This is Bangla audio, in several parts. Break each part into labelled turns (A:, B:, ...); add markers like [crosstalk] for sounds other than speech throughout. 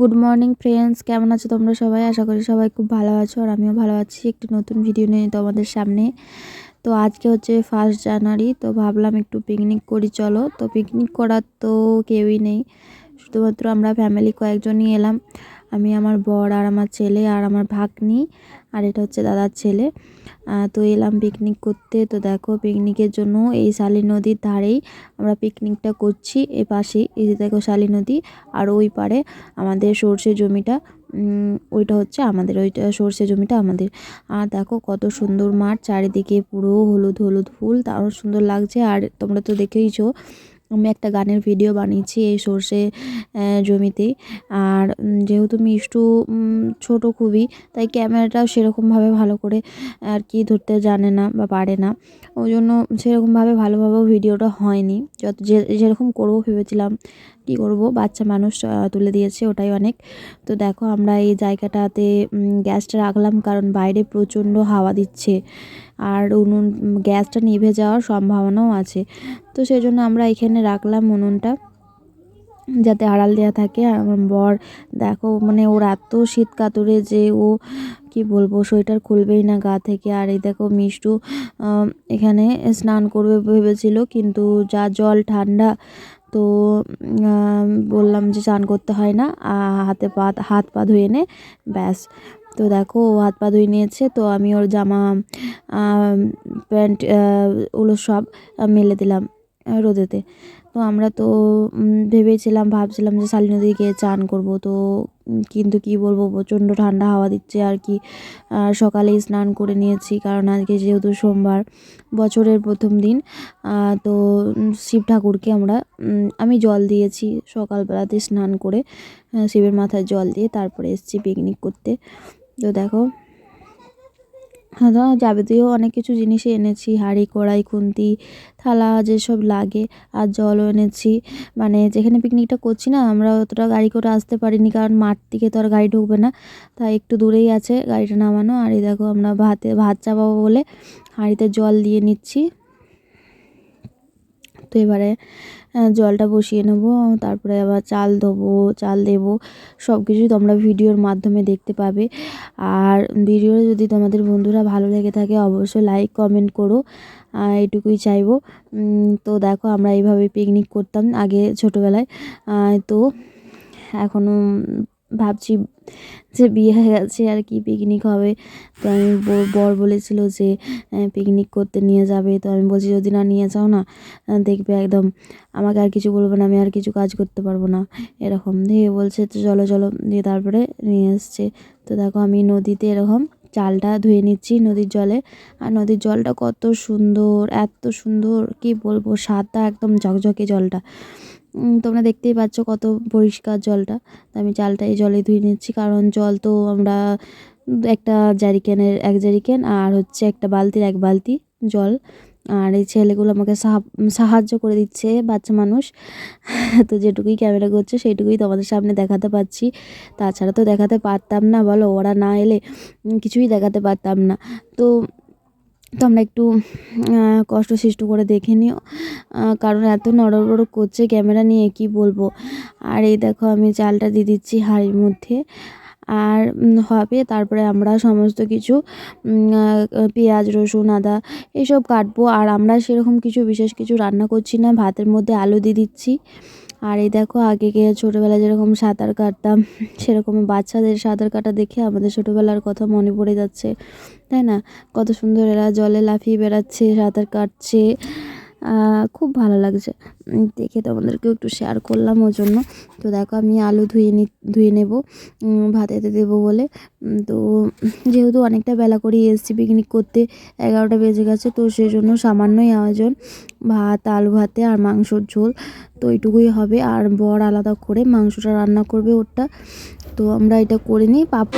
A: গুড মর্নিং ফ্রেন্ডস কেমন আছো তোমরা সবাই? আশা করি সবাই খুব ভালো আছো আর আমিও ভালো আছি। একটি নতুন ভিডিও নিয়ে তোমাদের সামনে। তো আজকে হচ্ছে ফার্স্ট জানুয়ারি তো ভাবলাম একটু পিকনিক করি, চলো। তো পিকনিক করার তো কেউই নেই। শুধুমাত্র আমরা ফ্যামিলি কয়েকজনই এলাম। আমি আমার বর আর আমার ছেলে আর আমার ভাগ্নি আর এটা হচ্ছে দাদার ছেলে। তো এলাম পিকনিক করতে। তো দেখো পিকনিকের জন্য এই শালী নদীর ধারেই আমরা পিকনিকটা করছি। এ পাশেই এই যে দেখো শালী নদী আর ওই পারে আমাদের সর্ষে জমিটা। ওইটা হচ্ছে আমাদের, ওইটা সর্ষে জমিটা আমাদের। আর দেখো কত সুন্দর মাঠ, চারিদিকে পুরো হলুদ হলুদ ফুল। তারও সুন্দর লাগছে। আর তোমরা তো দেখেইছো আমি একটা গানের ভিডিও বানিয়েছি এই সর্ষে জমিতে। আর যেহেতু মিষ্টু ছোট খুবই, তাই ক্যামেরাটাও সেরকমভাবে ভালো করে আর কি ধরতে জানে না বা পারে না। ওই জন্য সেরকমভাবে ভালোভাবেও ভিডিওটা হয়নি। যত যে, যেরকম করব ভেবেছিলাম কি করব? বাচ্চা মানুষ তুলে দিয়েছে ওটাই অনেক। তো দেখো আমরা এই জায়গাটাতে গ্যাসটা রাখলাম কারণ বাইরে প্রচণ্ড হাওয়া দিচ্ছে। আর উনুন গ্যাসটা নিভে যাওয়ার সম্ভাবনাও আছে। তো সেই জন্য আমরা এখানে রাখলাম উনুনটা যাতে আড়াল দেওয়া থাকে। আর আমার বর, দেখো মানে ওর এত শীত কাতরে যে ও কি বলব, সোয়েটার খুলবেই না গা থেকে। আর এই দেখো মিষ্টু এখানে স্নান করবে ভেবেছিল, কিন্তু যা জল ঠান্ডা তো বললাম যে চান করতে হয় না হাতে পা হাত পা ধুয়ে নে, ব্যাস। তো দেখো, ও হাত পা ধুয়ে নিয়েছে, তো আমি ওর জামা প্যান্ট ওগুলো সব মেলে দিলাম রোদেতে। তো আমরা তো ভেবেছিলাম, ভাবছিলাম যে শালী নদী গিয়ে চান করব, তো কিন্তু কি বলব, প্রচণ্ড ঠান্ডা হাওয়া দিচ্ছে আর কি। সকালেই স্নান করে নিয়েছি, কারণ আজকে যেহেতু সোমবার, বছরের প্রথম দিন। তো শিব ঠাকুরকে আমরা আমি জল দিয়েছি সকালবেলাতে স্নান করে শিবের মাথায় জল দিয়ে তারপরে এসেছি পিকনিক করতে। তো দেখো যাবতীয় অনেক কিছু জিনিসই এনেছি, হাঁড়ি, কড়াই, খুন্তি, থালা যেসব লাগে আর জলও এনেছি। মানে যেখানে পিকনিকটা করছি না, আমরা অতটা গাড়ি করে আসতে পারিনি কারণ মাঠ থেকে তো আর গাড়ি ঢুকবে না। তাই একটু দূরেই আছে গাড়িটা নামানো। আর এই দেখো আমরা ভাতে, ভাত চাপাবো বলে হাঁড়িতে জল দিয়ে নিচ্ছি। তো এবারে জলটা বসিয়ে নেব, তারপরে আবার চাল দেবো চাল দেবো সব কিছুই তোমরা ভিডিওর মাধ্যমে দেখতে পাবে। আর ভিডিও যদি তোমাদের বন্ধুরা ভালো লেগে থাকে, অবশ্যই লাইক কমেন্ট করো এটুকুই চাইব। তো দেখো, আমরা এইভাবে পিকনিক করতাম আগে ছোটোবেলায়। তো এখনও ভাবছি যে বিয়ে হয়ে গেছে আর কি পিকনিক হবে। তো আমি বর বলেছিল যে পিকনিক করতে নিয়ে যাবে। তো আমি বলছি, যদি না নিয়ে যাও না দেখবে একদম আমাকে আর কিছু বলবে না, আমি আর কিছু কাজ করতে পারব না। এরকম দিয়ে বলছে, তো চলো চলো। দিয়ে তারপরে নিয়ে এসছে তো দেখো, আমি নদীতে এরকম চালটা ধুয়ে নিচ্ছি নদীর জলে। আর নদীর জলটা কত সুন্দর, এত সুন্দর, কি বলব সাদা একদম ঝকঝকে জলটা। তোমরা দেখতেই পাচ্ছ কত পরিষ্কার জলটা। তো আমি চালটা এই জলে ধুয়ে নিচ্ছি, কারণ জল তো আমরা একটা জারিকেনের এক জারিকেন আর হচ্ছে একটা বালতির এক বালতি জল। আর এই ছেলেগুলো আমাকে সাহায্য করে দিচ্ছে, বাচ্চা মানুষ। [laughs] তো যেটুকুই ক্যামেরা করছে সেইটুকুই তোমাদের সামনে দেখাতে পাচ্ছি। তাছাড়া তো দেখাতে পারতাম না, বলো, ওরা না এলে কিছুই দেখাতে পারতাম না। তো তো আমরা একটু কষ্ট সৃষ্ট করে দেখে নিও। কারণ এত নড়বড় করছে ক্যামেরা নিয়ে, কি বলব? আর এই দেখো, আমি চালটা দিয়ে দিচ্ছি হাঁড়ির মধ্যে। আর হবে, তারপরে আমরা সমস্ত কিছু পেঁয়াজ, রসুন, আদা এসব কাটবো। আর আমরা সেরকম কিছু, বিশেষ কিছু রান্না করছি না। ভাতের মধ্যে আলু দিয়ে দিচ্ছি। আর এই দেখো, আগে গিয়ে ছোটোবেলায় যেরকম সাঁতার কাটতাম সেরকম বাচ্চাদের সাঁতার কাটা দেখে আমাদের ছোটোবেলার কথা মনে পড়ে যাচ্ছে, তাই না? কত সুন্দর এরা জলে লাফিয়ে বেড়াচ্ছে, সাঁতার কাটছে। খুব ভালো লাগছে। দেখে তোমাদেরকেও একটু শেয়ার করলাম ওর জন্য তো দেখো আমি আলু ধুয়ে নি, ধুয়ে নেব ভাতেতে দেবো বলে। তো যেহেতু অনেকটা বেলা করেই এসেছি পিকনিক করতে, এগারোটা বেজে গেছে, তো সেই জন্য সামান্যই আয়োজন। ভাত, আলু ভাতে আর মাংসর ঝোল। তো এইটুকুই হবে। আর বর আলাদা করে মাংসটা রান্না করবে ওরটা। তো আমরা এটা করে নিই, পাপ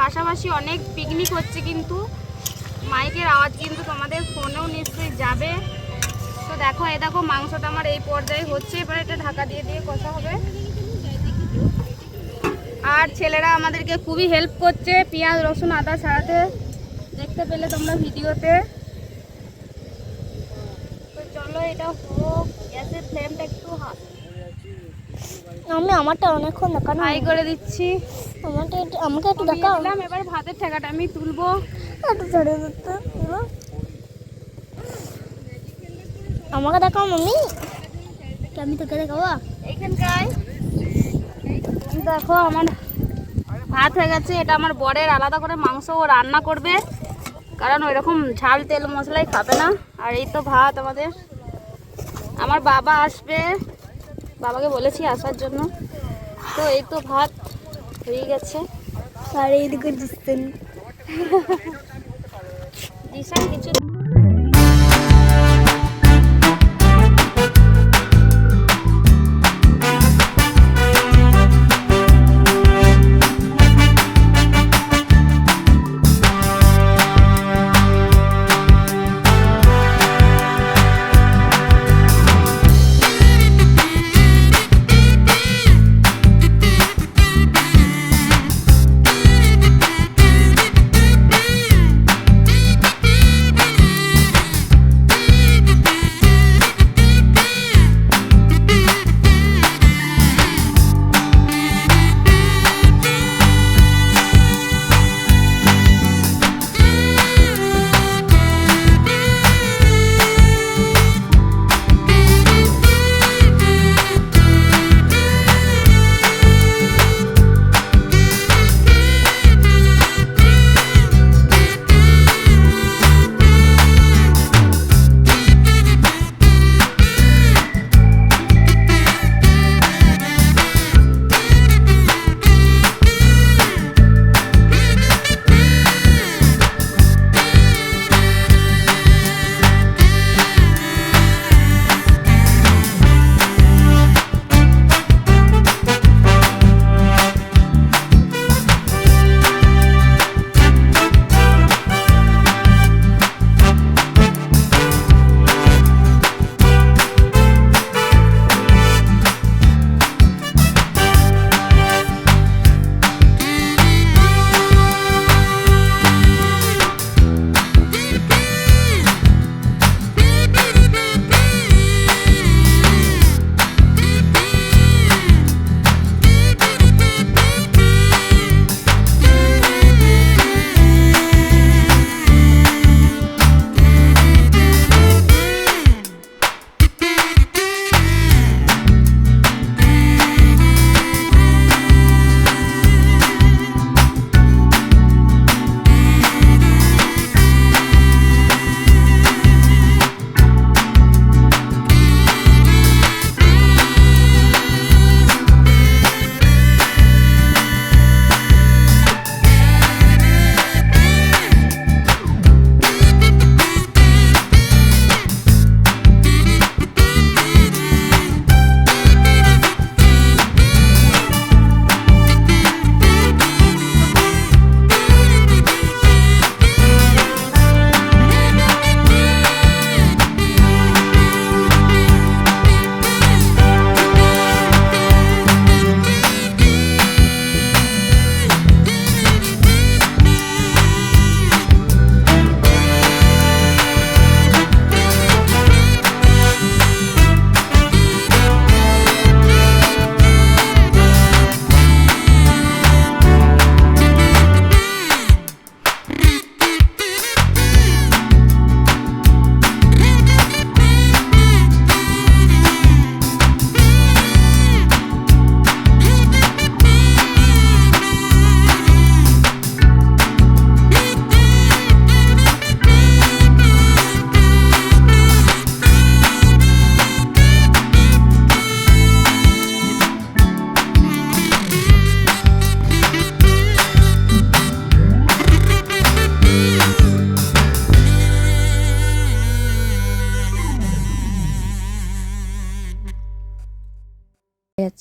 B: পাশাপাশি অনেক পিকনিক হচ্ছে কিন্তু। মাইকের আওয়াজ কিন্তু তোমাদের ফোনেও নিশ্চয়ই যাবে। তো দেখো, এ দেখো, মাংসটা আমার এই পর্যায়ে হচ্ছে। এবার এটা ঢাকা দিয়ে দিয়ে কষা হবে। আর ছেলেরা আমাদেরকে খুবই হেল্প করছে। পেঁয়াজ, রসুন, আদা ছাড়াতে। দেখতে পেলে তোমরা ভিডিওতে। তো চলো, এটা হোক, গ্যাসের ফ্লেমটা একটু
C: আমি আমারটা অনেকক্ষণ দেখানো
B: হাই করে দিচ্ছি।
C: আমারটা একটু- আমাকে একটু দেখাও।
B: দিলাম, এবার ভাতের ঠেকাটা আমি তুলবো।
C: একটু ছেড়ে দিতে। আমাকে দেখাও মামি আমি তোকে দেখাবো।
B: এইখানটায় দেখো আমার ভাত হয়ে গেছে। এটা আমার বরের আলাদা করে মাংস ও রান্না করবে। কারণ ওই রকম ঝাল তেল মশলাই খাবে না। আর এই তো ভাত আমাদের। আমার বাবা আসবে। বাবাকে বলেছি আসার জন্য। তো এই তো ভাত হয়ে গেছে।
C: আর এইদিকে দিচ্ছেন
B: দিশান কিছু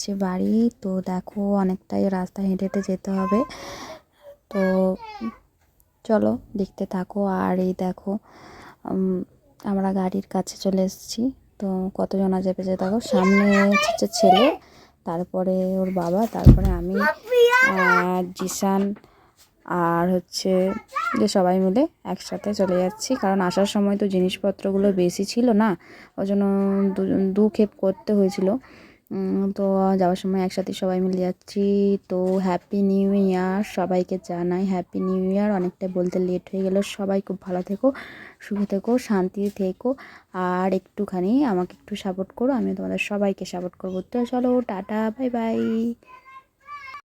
A: যাচ্ছে বাড়ি। তো দেখো অনেকটাই রাস্তা হেঁটে হেঁটে যেতে হবে। তো
D: চলো দেখতে থাকো। আর এই দেখো আমরা গাড়ির কাছে চলে এসেছি। তো কতজন আছে পেঁচে দেখো, সামনে হচ্ছে ছেলে, তারপরে ওর বাবা, তারপরে আমি জিসান, আর হচ্ছে যে সবাই মিলে একসাথে চলে যাচ্ছি। কারণ আসার সময় তো জিনিসপত্রগুলো বেশি ছিল না, ওই জন্য দু- খেপ করতে হয়েছিল। তো যাওয়ার সময় একসাথে সবাই মিলে যাচ্ছি। তো হ্যাপি নিউ ইয়ার সবাইকে জানাই। হ্যাপি নিউ ইয়ার অনেকটা বলতে লেট হয়ে গেল। সবাই খুব ভালো থেকো, সুখে থেকো, শান্তি থেকো। আর একটুখানি আমাকে একটু সাপোর্ট করো আমি তোমাদের সবাইকে সাপোর্ট করব। তো চলো, টাটা বাই বাই